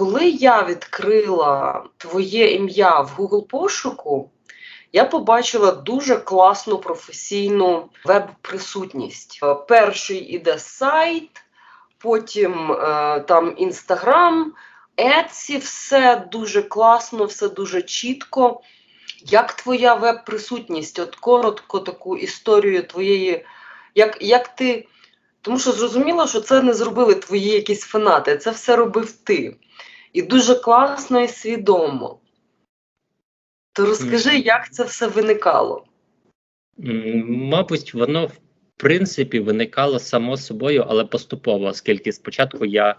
коли я відкрила твоє ім'я в Google пошуку, я побачила дуже класну професійну веб-присутність. Е, Перший іде сайт, потім е, там Інстаграм, Etsy, все дуже класно, все дуже чітко. Як твоя веб-присутність? От коротко таку історію твоєї, як, як ти. Тому що зрозуміло, що це не зробили твої якісь фанати, це все робив ти. І дуже класно і свідомо. То розкажи, як це все виникало? Мабуть, воно в принципі виникало само собою, але поступово, оскільки спочатку я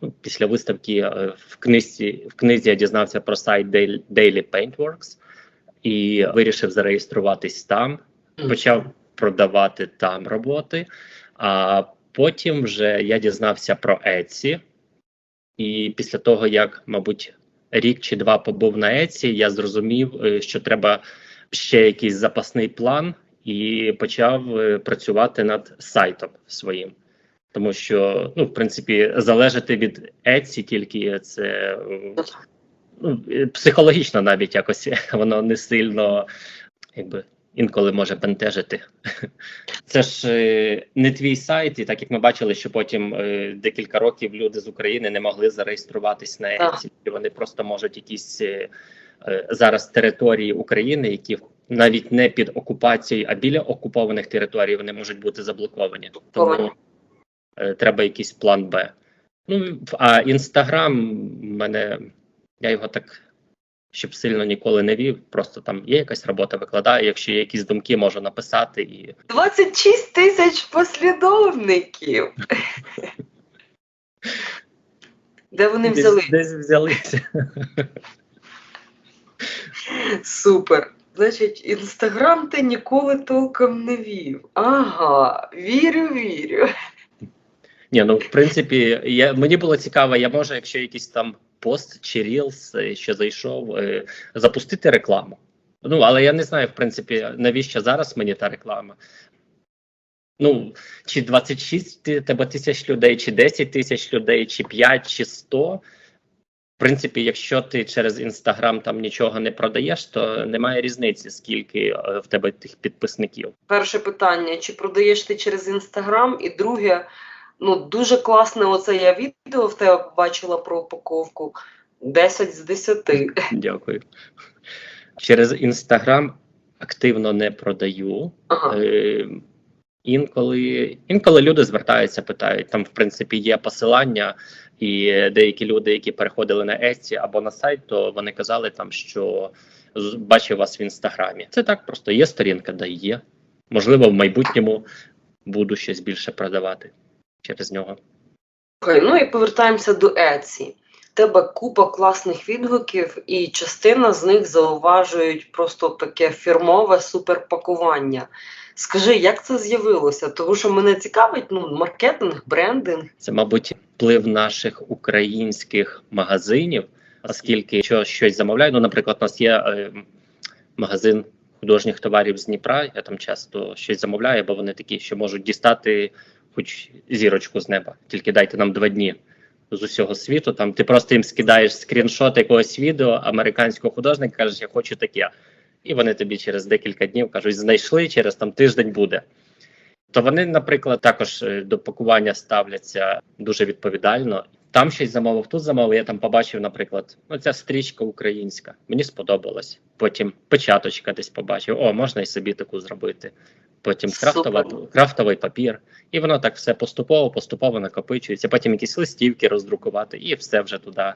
ну, після виставки е, в книзі, в книзі я дізнався про сайт Daily Daily Paintworks і вирішив зареєструватись там, почав продавати там роботи. А потім вже я дізнався про Etsy, і після того, як, мабуть, рік чи два побув на Etsy, я зрозумів, е, що треба ще якийсь запасний план, і почав е, працювати над сайтом своїм. Тому що, ну, в принципі, залежати від Etsy тільки це ну, е, психологічно навіть якось воно не сильно якби інколи може бентежити. Це ж е, не твій сайт, і так як ми бачили, що потім е, декілька років люди з України не могли зареєструватись на Так. Etsy, і вони просто можуть якісь е, зараз території України, які навіть не під окупацією, а біля окупованих територій вони можуть бути заблоковані. Тому треба якийсь план Б. Ну а інстаграм мене я його так. Щоб сильно ніколи не вів, просто там є якась робота, викладаю. Якщо є якісь думки, можу написати і 26 тисяч послідовників. Де вони десь, взяли? десь взялися. Супер. Значить, інстаграм ти ніколи толком не вів. Ага, вірю, вірю. Ні, ну в принципі, я мені було цікаво, я можу, якщо якийсь там пост чи рілс, е, що зайшов, е, запустити рекламу. Ну, але я не знаю, в принципі, навіщо зараз мені та реклама. Ну, чи 26 ти- тебе тисяч людей, чи 10 тисяч людей, чи 5, чи 100. В принципі, якщо ти через інстаграм там нічого не продаєш, то немає різниці, скільки е, в тебе тих підписників. Перше питання: чи продаєш ти через інстаграм? І друге, ну дуже класне оце я відео в тебе бачила про упаковку. 10 з 10. Дякую. Через інстаграм активно не продаю. Ага. Е, інколи, інколи люди звертаються, питають. Там, в принципі, є посилання, і деякі люди, які переходили на Etsy або на сайт, то вони казали там, що бачив вас в інстаграмі. Це так просто є сторінка, да є. Можливо, в майбутньому буду щось більше продавати через нього. Окей, ну і повертаємося до. В тебе купа класних відгуків, і частина з них зауважують просто таке фірмове суперпакування. Скажи, як це з'явилося? Тому що мене цікавить ну, маркетинг, брендинг. Це, мабуть, вплив наших українських магазинів, оскільки якщо щось замовляю, ну, наприклад, у нас є е, магазин художніх товарів з Дніпра. Я там часто щось замовляю, бо вони такі, що можуть дістати хоч зірочку з неба. Тільки дайте нам два дні з усього світу. Там ти просто їм скидаєш скріншот якогось відео американського художника, кажеш, я хочу таке. І вони тобі через декілька днів кажуть, знайшли, через там тиждень буде. То вони, наприклад, також е, до пакування ставляться дуже відповідально. Там щось замовив, тут замовив. Я там побачив, наприклад, ну ця стрічка українська. Мені сподобалось. Потім печаточка десь побачив. О, можна і собі таку зробити. Потім крафтова, крафтовий папір, і воно так все поступово, поступово накопичується. Потім якісь листівки роздрукувати, і все вже туди.